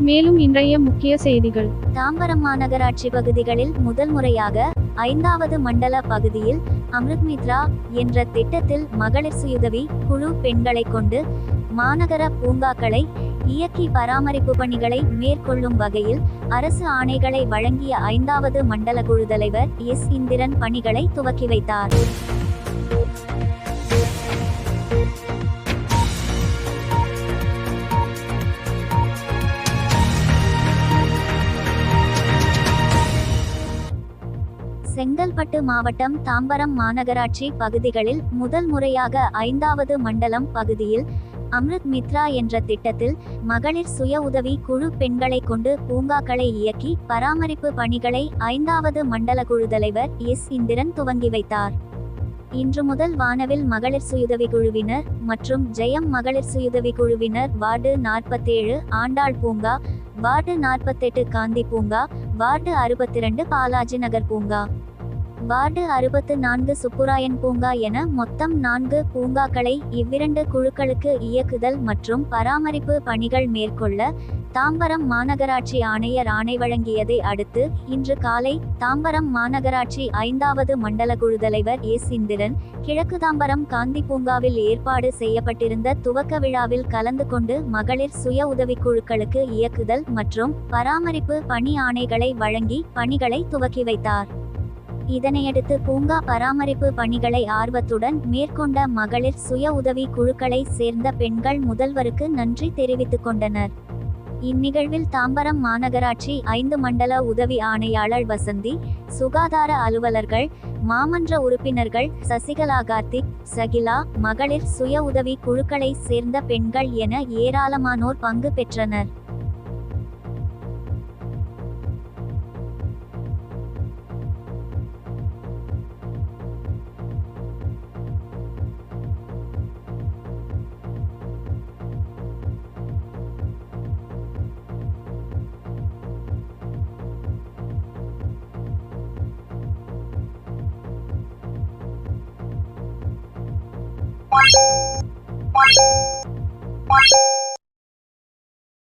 மேலும் இன்றைய முக்கிய செய்திகள். தாம்பரம் மாநகராட்சி பகுதிகளில் முதல் முறையாக ஐந்தாவது மண்டல பகுதியில் அமிர்த் மித்ரா என்ற திட்டத்தில் மகளிர் சுயுதவி குழு பெண்களை கொண்டு மாநகர பூங்காக்களை இயக்கி பராமரிப்பு பணிகளை மேற்கொள்ளும் வகையில் அரசு ஆணைகளை வழங்கிய ஐந்தாவது மண்டல குழு தலைவர் எஸ். இந்திரன் பணிகளை துவக்கி வைத்தார். செங்கல்பட்டு மாவட்டம் தாம்பரம் மாநகராட்சி பகுதிகளில் முதல் முறையாக ஐந்தாவது மண்டலம் பகுதியில் அம்ருத் மித்ரா என்ற திட்டத்தில் மகளிர் சுய உதவி குழு பெண்களை கொண்டு பூங்காக்களை இயக்கி பராமரிப்பு பணிகளை ஐந்தாவது மண்டல குழு தலைவர் எஸ். இந்திரன் துவங்கி வைத்தார். இன்று முதல் வானவில் மகளிர் சுயுதவி குழுவினர் மற்றும் ஜெயம் மகளிர் சுயுதவி குழுவினர் வார்டு நாற்பத்தேழு ஆண்டாள் பூங்கா வார்டு நாற்பத்தெட்டு காந்தி பூங்கா வார்டு அறுபத்திரண்டு பாலாஜி நகர் பூங்கா. வார்டு அறுபத்து நான்கு சுப்புராயன் பூங்கா என மொத்தம் நான்கு பூங்காக்களை இவ்விரண்டு குழுக்களுக்கு இயக்குதல் மற்றும் பராமரிப்பு பணிகள் மேற்கொள்ள தாம்பரம் மாநகராட்சி ஆணையர் ஆணை வழங்கியதை அடுத்து இன்று காலை தாம்பரம் மாநகராட்சி ஐந்தாவது மண்டல குழு தலைவர் எஸ் இந்திரன் கிழக்கு தாம்பரம் காந்தி பூங்காவில் ஏற்பாடு செய்யப்பட்டிருந்த துவக்க விழாவில் கலந்து கொண்டு மகளிர் சுய உதவிக் குழுக்களுக்கு இயக்குதல் மற்றும் பராமரிப்பு பணி ஆணைகளை வழங்கி பணிகளை துவக்கி வைத்தார். இதனையடுத்து பூங்கா பராமரிப்பு பணிகளை ஆர்வத்துடன் மேற்கொண்ட மகளிர் சுய உதவி குழுக்களை சேர்ந்த பெண்கள் முதல்வருக்கு நன்றி தெரிவித்துக் கொண்டனர். இந்நிகழ்வில் தாம்பரம் மாநகராட்சி ஐந்து மண்டல உதவி ஆணையாளர் வசந்தி சுகாதார அலுவலர்கள் மாமன்ற உறுப்பினர்கள் சசிகலா கார்த்திக் சகிலா மகளிர் சுய உதவி குழுக்களை சேர்ந்த பெண்கள் என ஏராளமானோர் பங்கு பெற்றனர். Bye.